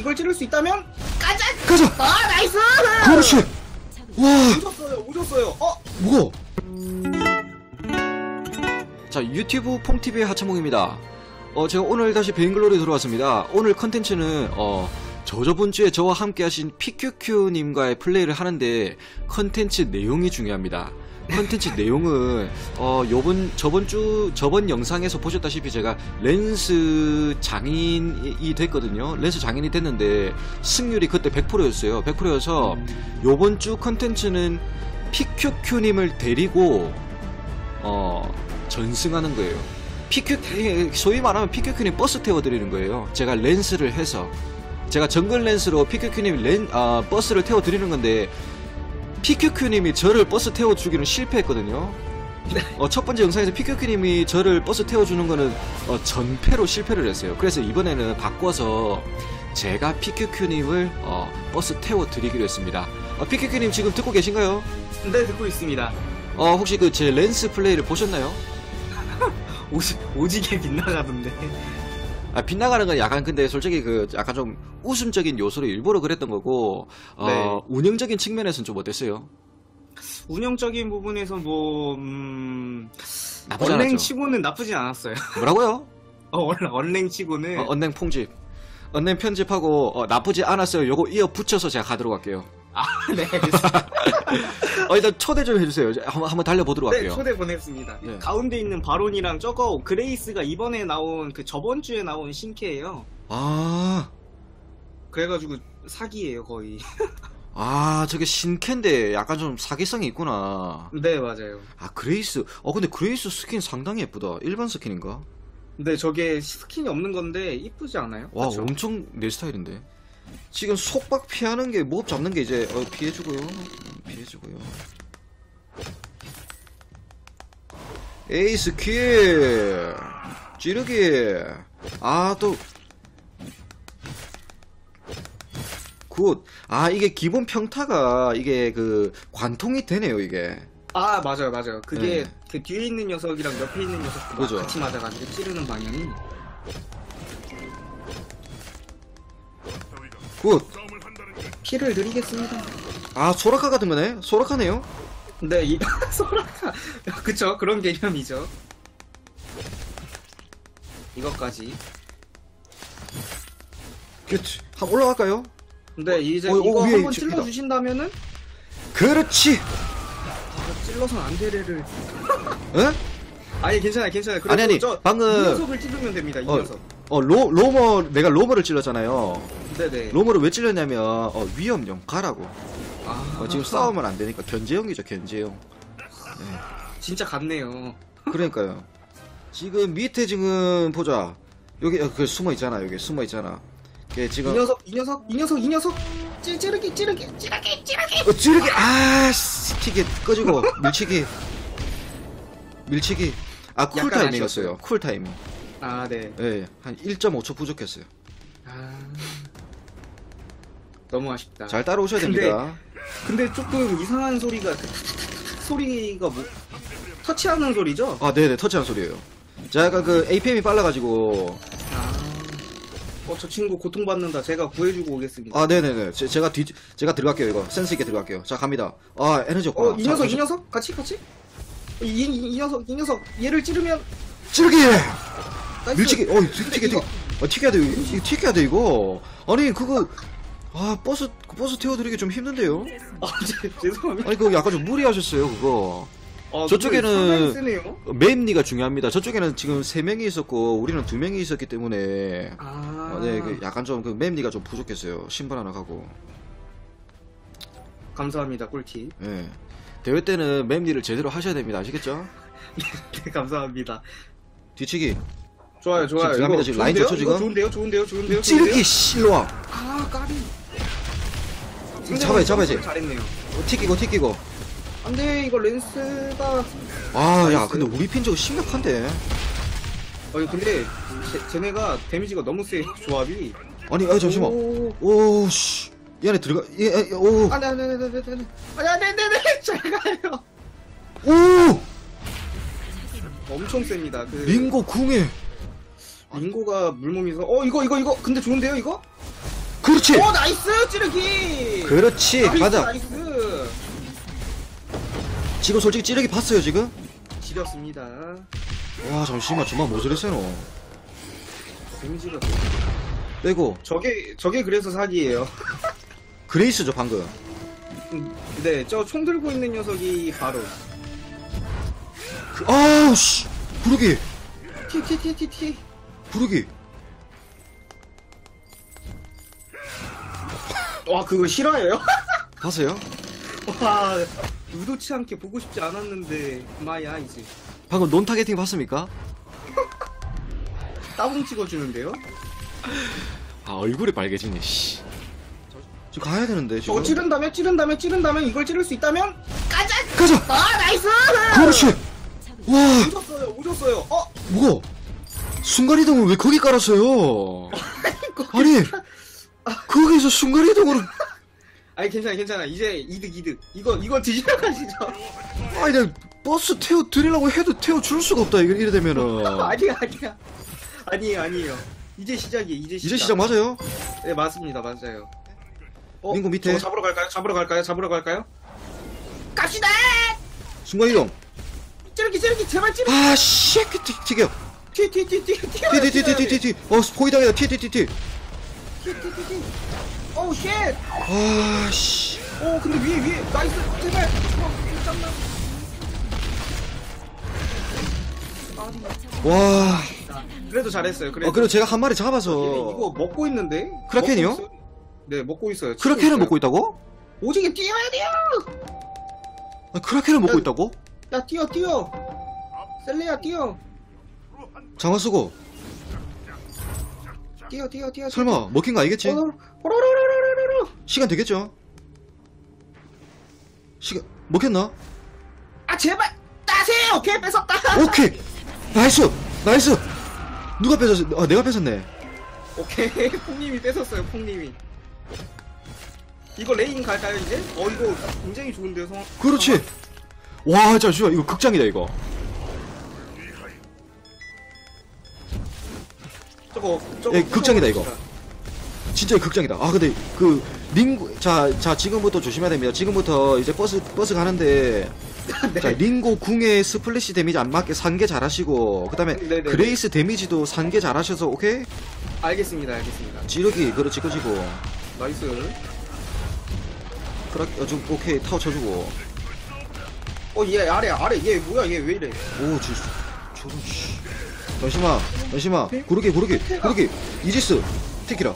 이걸 찌를 수 있다면 가자. 가자! 아 나이스. 그렇지! 와, 오졌어요. 오졌어요. 어 무거워. 자, 유튜브 퐁TV의 하차몽입니다. 어, 제가 오늘 다시 베인글로리 들어왔습니다. 오늘 컨텐츠는, 어, 저저번 주에 저와 함께 하신 PQQ님과의 플레이를 하는데, 컨텐츠 내용이 중요합니다. 컨텐츠 내용은, 어, 요번, 저번 주, 저번 영상에서 보셨다시피 제가 렌스 장인이 됐거든요. 렌스 장인이 됐는데, 승률이 그때 100%였어요. 100%여서, 요번 주 컨텐츠는 PQQ님을 데리고, 어, 전승하는 거예요. PQ, 소위 말하면 PQQ님 버스 태워드리는 거예요. 제가 렌스를 해서. 제가 정글 렌스로 PQQ님 렌, 아, 버스를 태워드리는 건데, PQQ님이 저를 버스 태워주기는 실패했거든요. 어, 첫 번째 영상에서 PQQ님이 저를 버스 태워주는 거는 어, 전패로 실패를 했어요. 그래서 이번에는 바꿔서 제가 PQQ님을 어, 버스 태워드리기로 했습니다. 어, PQQ님 지금 듣고 계신가요? 네 듣고 있습니다. 어, 혹시 그 제 렌스 플레이를 보셨나요? 오지 오지게 빗나가던데. 아, 빗나가는 건 약간 근데 솔직히 그 약간 좀 웃음적인 요소로 일부러 그랬던 거고, 어, 네. 운영적인 측면에서는 좀 어땠어요? 운영적인 부분에서 뭐 음. 나쁘지 않았죠? 언랭치고는 나쁘진 않았어요. 뭐라고요? 어, 원래 언랭 치고는 어, 언냉 퐁집. 언냉 편집하고, 어, 나쁘지 않았어요. 요거 이어 붙여서 제가 가도록 할게요. 아, 네, 알겠습니다. 어, 일단 초대 좀 해주세요. 한번, 한번 달려보도록 네, 할게요. 초대 보냈습니다. 네. 가운데 있는 바론이랑 저거 그레이스가 이번에 나온 그 저번 주에 나온 신캐예요. 아, 그래가지고 사기예요 거의. 아, 저게 신캔데 약간 좀 사기성이 있구나. 네 맞아요. 아, 그레이스. 어, 근데 그레이스 스킨 상당히 예쁘다. 일반 스킨인가? 근데 저게 스킨이 없는 건데 이쁘지 않아요? 와, 그쵸? 엄청 내 스타일인데. 지금 속박 피하는 게, 무업 잡는 게 이제, 어, 피해주고요. 피해주고요. 에이스 킬! 찌르기! 아, 또. 굿. 아, 이게 기본 평타가, 이게 그, 관통이 되네요, 이게. 아 맞아요 맞아요. 그게 네. 그 뒤에 있는 녀석이랑 옆에 있는 녀석 그죠. 같이 맞아가지고 찌르는 방향이. 굿. 피를 드리겠습니다. 아, 소라카 같은 거네? 소라카네요? 네, 이 소라카 그쵸 그런 개념이죠. 이것까지. 그치. 한번 올라갈까요? 근데 이제 어, 어, 이거 위에 한번 집니다. 찔러 주신다면은 그렇지! 아, 찔러선 안 되래를. 에? 아니 괜찮아요, 괜찮아요. 그래도 아니, 아니, 저, 방금- 이 녀석을 찌르면 됩니다. 이 어, 녀석. 어, 로, 로머, 내가 로머를 찔렀잖아요. 네네. 로머를 왜 찔렀냐면, 어, 위험용, 가라고. 아, 어, 지금 싸우면 안 되니까, 견제용이죠, 견제용. 진짜 같네요. 그러니까요. 지금 밑에 지금, 보자. 여기, 어, 그 숨어 있잖아, 여기 숨어 있잖아. 걔이 지금, 녀석, 이 녀석, 이 녀석, 이 녀석. 찌, 찌르기, 찌르기, 찌르기, 찌르기. 어, 찌르기, 아, 스틱이 꺼지고, 밀치기. 밀치기. 아, 약간 쿨타이밍이었어요. 아쉬웠어요. 쿨타이밍. 아, 네. 예, 한 1.5초 부족했어요. 아, 너무 아쉽다. 잘 따라오셔야 근데- 됩니다. 근데 조금 이상한 소리가 그 소리가 뭐 터치하는 소리죠? 아, 네네, 터치한 소리예요. 제가 약간 그 APM이 빨라가지고, 아. 어, 저 친구 고통받는다. 제가 구해주고 오겠습니다. 아, 네네네. 제, 제가 뒤, 제가 들어갈게요, 이거. 센스 있게 들어갈게요. 자, 갑니다. 아, 에너지 없구나. 어, 이 자, 녀석, 잠시- 이 녀석? 같이, 같이? 이, 이, 이 녀석, 이 녀석. 얘를 찌르면. 찌르기! 나이스. 밀치기! 어, 튀- 튀겨, 튀겨. 이거- 어, 튀겨야 돼, 이거. 이거 튀겨야 돼, 이거. 아니, 그거, 아, 버스, 그 버스 태워드리기 좀 힘든데요? 아, 제, 죄송합니다. 아니, 그거 약간 좀 무리하셨어요, 그거. 아, 저쪽에는-. 맵리가 중요합니다. 저쪽에는 지금 3명이 있었고, 우리는 2명이 있었기 때문에, 아, 어, 네, 그 약간 좀, 그 맵리가 좀 부족했어요. 신발 하나 가고. 감사합니다, 꿀팁. 예. 대회 때는 맵리를 제대로 하셔야 됩니다. 아시겠죠? 네, 감사합니다. 뒤치기. 좋아요, 좋아요. 지금 이거 지금. 라인 좋은데요? 좋죠, 지금? 좋은데요, 좋은데요, 좋은데요. 찌르기? 실로와. 아, 까비. 잡아요, 잡아야지. 잘했네요. 어, 튀기고, 튀기고. 안 돼, 이거 렌스가. 아, 야. 근데 우리 핀 저거 심각한데. 어, 근데, 쟤, 쟤네가 데미지가 너무 세, 조합이. 아니, 아, 잠시만. 오. 오, 씨. 이 안에 들어가, 이, 이, 오, 네, 네. 아, 네, 네, 네, 잘 가요. 오! 엄청 셉니다. 그 링고 궁에. 링고가 물몸이서 어 이거 이거 이거 근데 좋은데요 이거? 그렇지! 오 나이스 찌르기. 그렇지. 나이스, 가자. 나이스. 지금 솔직히 찌르기 봤어요 지금? 지렸습니다. 와 잠시만 저만 모질했어요 데미지가 빼고. 저게 저게 그래서 사기예요. 그레이스죠 방금. 네저 총 들고 있는 녀석이 바로. 그, 아우 씨. 부르기. 티티티티티. 부르기 와 그거 실화예요? 봤어요? 와 의도치 않게 보고 싶지 않았는데 마이 아이즈. 방금 논 타겟팅 봤습니까? 따봉 찍어주는데요? 아 얼굴이 빨개지네 씨. 저 가야 되는데 지금? 저거 찌른 다음에 찌른 다음에 찌른 다음에 이걸 찌를 수 있다면? 가자! 가자! 아 나이스! 그렇지! 와! 오졌어요 오졌어요. 어? 뭐가? 순간이동을 왜 거기 깔았어요? 아니 거기서 순간이동으로. 아니 괜찮아 괜찮아. 이제 이득 이득. 이거 이거 드시러 가시죠. 아니 내가 버스 태워 드리려고 해도 태워 줄 수가 없다. 이래, 이래 되면은. 아니야 아니야. 아니에요 아니에요. 이제 시작이에요 이제 시작. 이제 시작 맞아요? 네 맞습니다 맞아요. 어, 민구 밑에. 저거 잡으러 갈까요? 잡으러 갈까요? 잡으러 갈까요? 갑시다! 순간이동. 찌르기 찌르기 제발 찌르기. 아 씨 튀겨. 튀튀튀튀 티티티티티티 어. 포기당이다 티티티티 튀튀튀튀 오우 쉣 아씨. 오 근데 위에 위에. 나이스. 제발. 어, 와. 그래도 잘했어요. 그래도. 어, 그래도 제가 한 마리 잡아서. 이거 먹고 있는데? 크라켄이요? 먹고? 네 먹고 있어요. 크라켄을. 먹고 있다고? 오지게 뛰어야 돼요! 아, 크라켄을 먹고 야, 있다고? 야 뛰어 뛰어. 셀레야 뛰어. 장화 쓰고 뛰어 뛰어 뛰어 설마 먹힌 거 아니겠지? 호로로로로로로로 시간 되겠죠? 시간 먹혔나? 아 제발 따세요! 오케이 뺏었다 오케이! 나이스! 나이스! 누가 뺏었어? 아 내가 뺏었네. 오케이 퐁님이 뺏었어요 퐁님이. 이거 레인 갈까요 이제? 어 이거 굉장히 좋은데요 성 그렇지. 와 잠시만 이거 극장이다 이거 저거 저거 예, 극장이다, 이거. 진짜 극장이다. 아 근데 그 링고 자, 자 지금부터 조심해야 됩니다. 지금부터 이제 버스 버스 가는데 네. 자 링고 궁에 스플래시 데미지 안 맞게 산게 잘하시고 그 다음에 네네네. 그레이스 데미지도 산게 잘하셔서 오케이? 알겠습니다 알겠습니다. 지르기 그렇지 끄지고. 나이스. 그라 어, 좀 오케이 타워 쳐주고. 어얘 아래 아래 얘 뭐야 얘 왜 이래? 오 지, 씨 잠시만 잠시만. 네? 구르기 구르기 태가. 구르기. 이지스 티키라.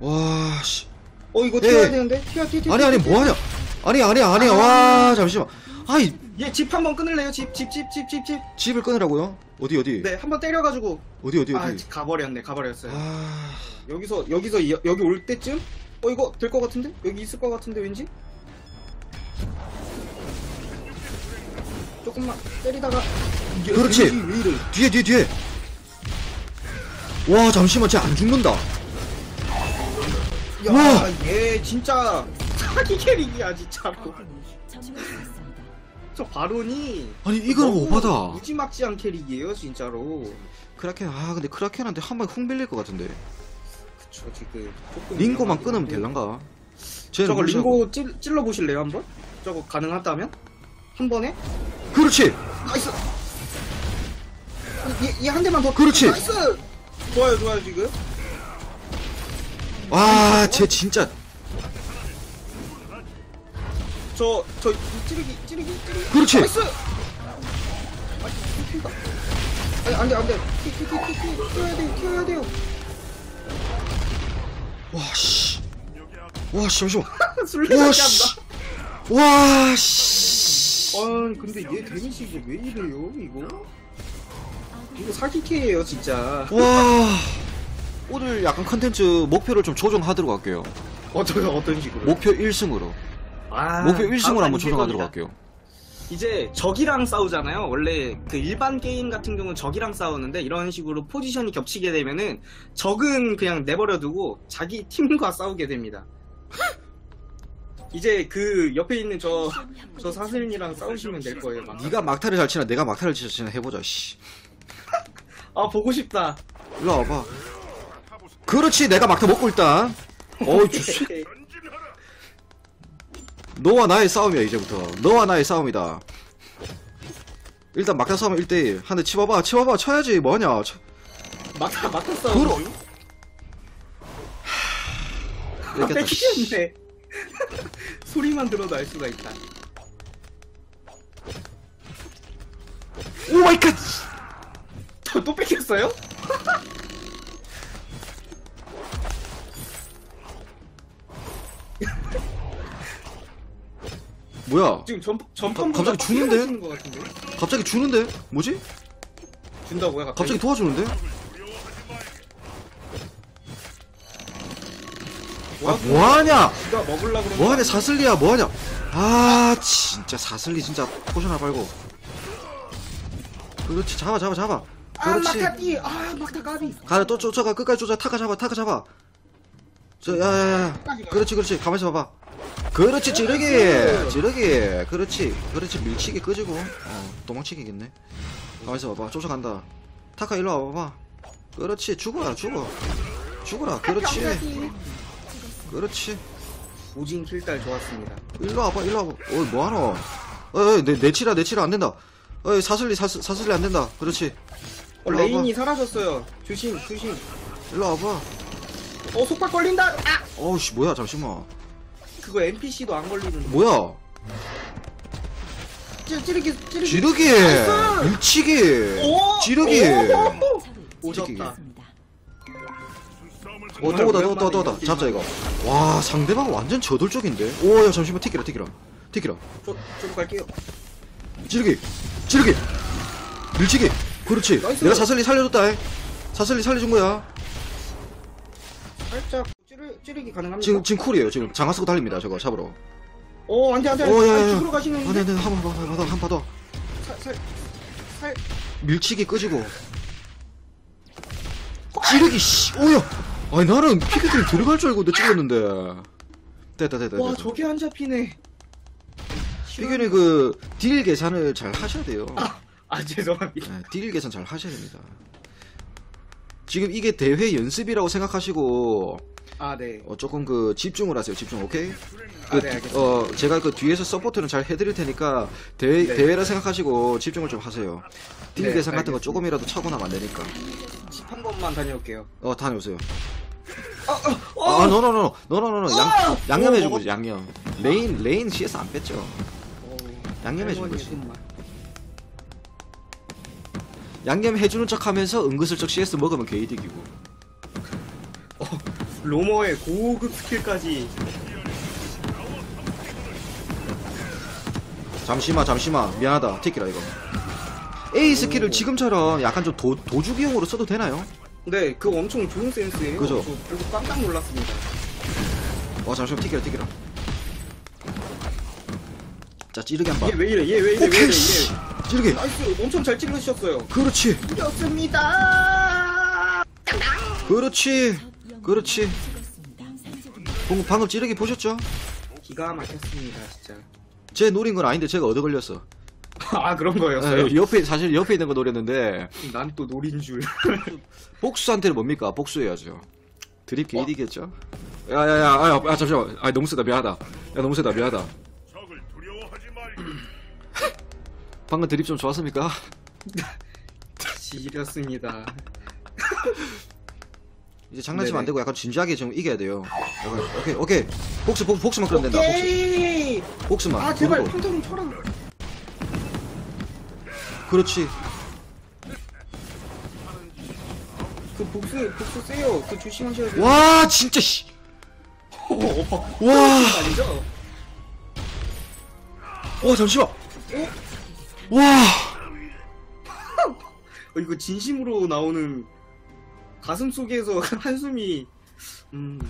와씨. 어 이거 예. 튀어야 되는데? 튀어 튀어 튀어 아니 아니 뭐하냐? 아니 아니 아니야 와 잠시만. 아이. 얘집 한번 끊을래요? 집 집 집 집 집집. 집을 끊으라고요? 어디 어디? 네 한번 때려가지고. 어디 어디 아 어디? 가버렸네 가버렸어요. 아. 여기서 여기서 여, 여기 올 때쯤? 어 이거 될 것 같은데? 여기 있을 것 같은데 왠지? 조금만 때리다가 그렇지. 뒤에 뒤에 뒤에 와 잠시만 쟤 안 죽는다 우와. 야얘 진짜 사기 캐릭이야 진짜로 저 바론이 아니 이거는 너무 오바다 무지막지한 캐릭이에요 진짜로 크라켄 아 근데 크라켄한테 한방훅 밀릴 것 같은데 그쵸 지금 조금 링고만 끊으면 한데. 될란가 저거 무시하고. 링고 찔, 찔러 보실래요 한번? 저거 가능하다면? 한 번에? 그렇지 나이스! 얘한 대만 더 그렇지. 나이스! 좋아요 좋아요 지금 와 쟤 진짜 저, 저, 이 찌르기, 찌르기, 찌르기. 그렇지. 나이스! 아니, 튀다. 아니, 안 돼, 안 튀어야 돼요, 튀어야 돼요. 와 씨 와 씨 잠시만 술래잡기 와 씨 한다. 와 씨 아니, 근데 얘 데미지 이거 왜 이래요, 이거? 이거 사기캐예요, 진짜. 와 오늘 약간 컨텐츠 목표를 좀 조정하도록 할게요 어떤, 어떤 식으로? 목표 1승으로 아, 목표 1승으로 다음은 한번 조정하도록. 할게요 이제 적이랑 싸우잖아요. 원래 그 일반 게임 같은 경우는 적이랑 싸우는데 이런 식으로 포지션이 겹치게 되면은 적은 그냥 내버려두고 자기 팀과 싸우게 됩니다. 이제 그 옆에 있는 저, 저 사슬이랑 싸우시면 될 거예요. 막. 네가 막타를 잘 치나 내가 막타를 잘 치나 해보자 씨 아, 보고 싶다. 일로 와봐 그렇지 내가 막타 먹고 일단 어이 주스 너와 나의 싸움이야 이제부터 너와 나의 싸움이다 일단 막타 싸움 1대1 한 대 치봐봐 치봐봐 쳐야지 뭐하냐 쳐. 막타 막타 싸움. 그러- 중? 아, 뺏기겠네. 소리만 들어도 알 수가 있다. 오 마이 갓 저 또 뺏겼어요? 뭐야 지금 전 전판 가- 갑자기 죽는데? 주는 것 같은데? 갑자기 주는데 뭐지 준다고요? 갑자기? 갑자기 도와주는데 아 뭐하냐 뭐하냐 사슬리야 뭐하냐 아 진짜 사슬리 진짜 포션 하나 빨고 그렇지 잡아 잡아 잡아 아 그렇지. 막타띠 아 막타 까비. 가라 또 쫓아가 끝까지 쫓아. 타가 잡아 타가 잡아. 저 야야야. 그렇지 그렇지. 가만있어 봐봐. 그렇지 찌르기. 그렇지. 찌르기. 그렇지. 그렇지. 밀치기 끄지고. 어 도망치기겠네. 가만있어 봐봐. 쫓아간다. 타카 일로 와봐봐 그렇지. 죽어라 죽어. 죽어라. 그렇지. 그렇지. 오진 킬달 좋았습니다. 일로 와봐 일로 와봐. 어이 뭐하노? 어이 내, 내치라 내치라. 안된다. 어이 사슬리 사, 사슬리 안된다. 그렇지 어 일로. 레인이 사라졌어요. 조심 조심. 일로 와봐. 어 속박 걸린다. 아! 어우씨 뭐야 잠시만. 그거 NPC도 안 걸리는 뭐야? 찌, 찌르기 찌르기. 지르기! 나이스! 밀치기! 오! 지르기! 오! 오졌다. 어 정말 또다 또다 오랜만에 또다. 이런 잡자 이거. 와 상대방 완전 저돌적인데? 오야 잠시만 튀기라 튀기라 튀기라 저, 저로 갈게요. 지르기! 지르기! 밀치기 그렇지. 나이스. 내가 사슬리 살려줬다 해. 사슬리 살려준 거야. 살짝 찌르, 찌르기 가능합니까? 지금 지금 쿨이에요 지금. 장화 쓰고 달립니다 저거 잡으러. 어 안돼 안돼 오, 야, 야, 안돼 야. 죽으러 가시는데 안돼 안돼 한번 더 한번 더 살살 살. 밀치기 끄지고. 찌르기 씨. 오야. 아니 나는 피켓을 들어갈 줄 알고 내 찍었는데. 됐다 됐다 와 됐다. 저게 안 잡히네. 피규어는 그 딜 계산을 잘 하셔야 돼요. 아 죄송합니다 네, 딜 계산 잘 하셔야 됩니다 지금 이게 대회 연습이라고 생각하시고 아 네 어, 조금 그 집중을 하세요 집중 오케이 아, 네, 그, 알겠습니다. 어 제가 그 뒤에서 서포트는 잘 해드릴 테니까 대회 네. 대회라 생각하시고 집중을 좀 하세요 딜 네, 계산 같은 거 알겠습니다. 조금이라도 차고 나면 안 되니까 집 한 번만 다녀올게요 어 다녀오세요 어, 아, 노노노, 노 노노노, 양, 어! 양념 어, 해준 먹었- 거지, 양념. 레인, 레인 CS 안 뺐죠. 어, 양념 해준 할머니의 거지. 양념 해주는 척 하면서 은근슬쩍 CS 먹으면 개이득이고. 로머의 고급 스킬까지 잠시만, 잠시만. 미안하다. 티키라, 이거. A 스킬을 지금처럼 약간 좀 도, 도주기용으로 써도 되나요? 네 그거 엄청 좋은 센스예요 그죠? 저 그래서 깜짝 놀랐습니다 어, 잠시만, 티키라, 티키라. 자, 찌르기 한 번. 얘 왜 이래 얘 왜 이래 왜 이래 오케이, 씨. 얘 찌르기. 나이스 엄청 잘 찔러주셨어요 그렇지. 이겼습니다 그렇지. 그렇지. 방금, 방금 찌르기 보셨죠? 기가 막혔습니다 진짜 제 노린 건 아닌데 제가 얻어 걸렸어. 아 그런 거였어요? 에, 옆에, 사실 옆에 있는 거 노렸는데, 난 또 노린 줄 복수한테는 뭡니까? 복수해야죠. 드립 게이디겠죠? 야야야, 아, 야, 야, 잠시만. 아, 너무 세다, 미안하다. 야, 너무 세다, 미안하다. 방금 드립 좀 좋았습니까? 지렸습니다 이제 장난치면 안. 되고 약간 진지하게 좀 이겨야 돼요. 약간, 오케이, 오케이. 복수, 복, 복수만 그러면 된다. 복수, 오케이 복수만. 아 제발 그리고. 평타 좀 쳐라 그렇지. 그 복수 복수 세요 그 조심하셔야 돼요 와, 진짜, 씨. 어, 어, 와, 아니죠? 와, 잠시만. 와, 어, 이거 진심으로 나오는 가슴 속에서 한숨이 음.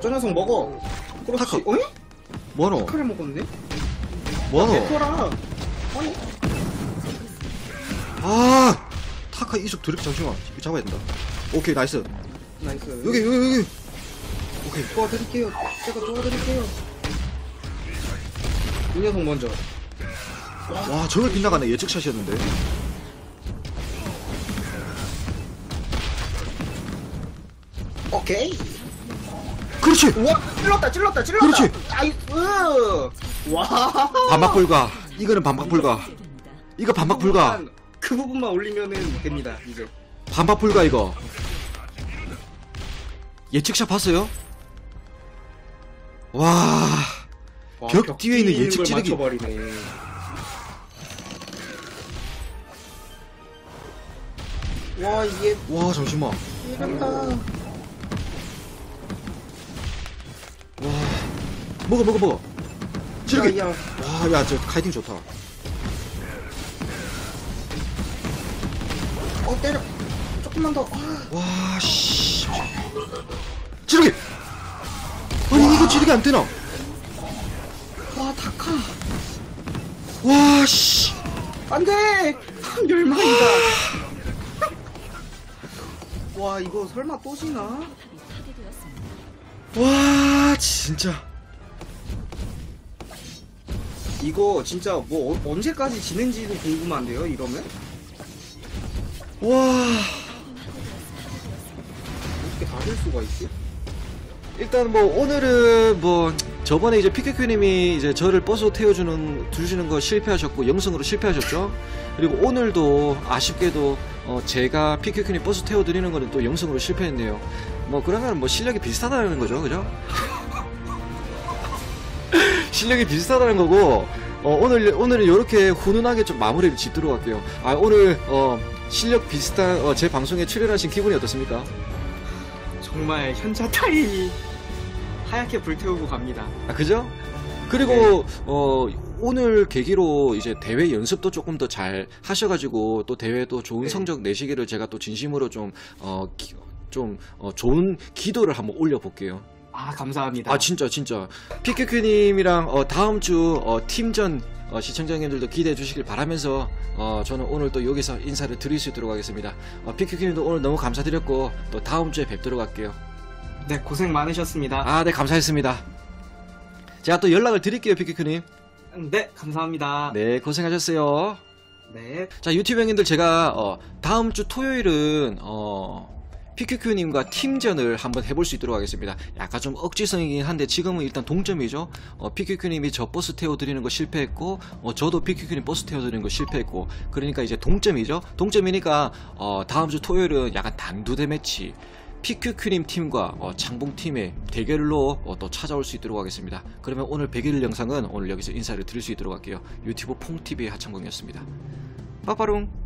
저 녀석 먹어. 그렇지. 타카. 어이? 뭐노? 카를 먹었네. 뭐노? 배터라. 아니. 아, 타카 이속 드립 잠시만. 이거 잡아야 된다. 오케이, 나이스. 나이스. 여기, 여기, 여기. 도와드릴게요. 제가 도와드릴게요. 이 녀석 먼저. 와, 저걸 빗나가네. 예측샷이었는데. 오케이. 그렇지 우와, 찔렀다, 찔렀다, 찔렀다. 그렇지. 나이스. 와. 반박 불가 이거는 반박 불가 이거 반박 불가 그 부분만 올리면은 됩니다, 이제. 반박 불가 이거 예측샷 봤어요? 와 와, 벽 뒤에 있는 예측 걸 찌르기. 맞춰버리네. 와, 이게 와 잠시만 이런다. 와 먹어 먹어 먹어 찌르기 야, 야. 와야 저 카이팅 좋다 어, 때려. 조금만 더. 아, 와씨 찌르기 아니 이거 찌르기 안 되나 와 씨 안 돼! 멸망이다. 와, 이거 설마 또 지나? 와 진짜 이거 진짜 뭐 어- 언제까지 지는지도 궁금한데요, 이러면? 와 어떻게 다될 수가 있지? 일단 뭐 오늘은 뭐 저번에 이제 피케큐님이 이제 저를 버스 태워주는 두시는 거 실패하셨고 영성으로 실패하셨죠. 그리고 오늘도 아쉽게도 어 제가 피케큐님 버스 태워드리는 거는 또 영성으로 실패했네요. 뭐 그러면 뭐 실력이 비슷하다는 거죠, 그죠? 실력이 비슷하다는 거고 어, 오늘 오늘은 이렇게 훈훈하게 좀 마무리를 짓도록 할게요. 아 오늘 어 실력 비슷한 어, 제 방송에 출연하신 기분이 어떻습니까? 정말 현자 타임이 하얗게 불태우고 갑니다. 아, 그죠? 그리고 어 오늘 계기로 이제 대회 연습도 조금 더 잘 하셔가지고 또 대회도 좋은 네. 성적 내시기를 제가 또 진심으로 좀어 좀 어, 좋은 기도를 한번 올려볼게요. 아, 감사합니다. 아 진짜 진짜 피큐큐님이랑 어, 다음 주 어, 팀전 어, 시청자님들도 기대해 주시길 바라면서 어, 저는 오늘 또 여기서 인사를 드릴 수 있도록 하겠습니다. 어, 피큐큐님도 오늘 너무 감사드렸고 또 다음 주에 뵙도록 할게요. 네, 고생 많으셨습니다. 아 네 감사했습니다. 제가 또 연락을 드릴게요 피큐큐님. 네, 감사합니다. 네, 고생하셨어요. 네. 자, 유튜브 형님들 제가 어, 다음 주 토요일은 어, PQQ님과 팀전을 한번 해볼 수 있도록 하겠습니다. 약간 좀 억지성이긴 한데 지금은 일단 동점이죠. 어, PQQ님이 저 버스 태워드리는 거 실패했고 어, 저도 PQQ님 버스 태워드리는 거 실패했고 그러니까 이제 동점이죠. 동점이니까 어, 다음 주 토요일은 약간 단두대 매치 PQQ님 팀과 어, 창봉팀의 대결로 어, 또 찾아올 수 있도록 하겠습니다. 그러면 오늘 100일 영상은 오늘 여기서 인사를 드릴 수 있도록 할게요. 유튜브 퐁TV의 하창봉이었습니다. 빠빠룽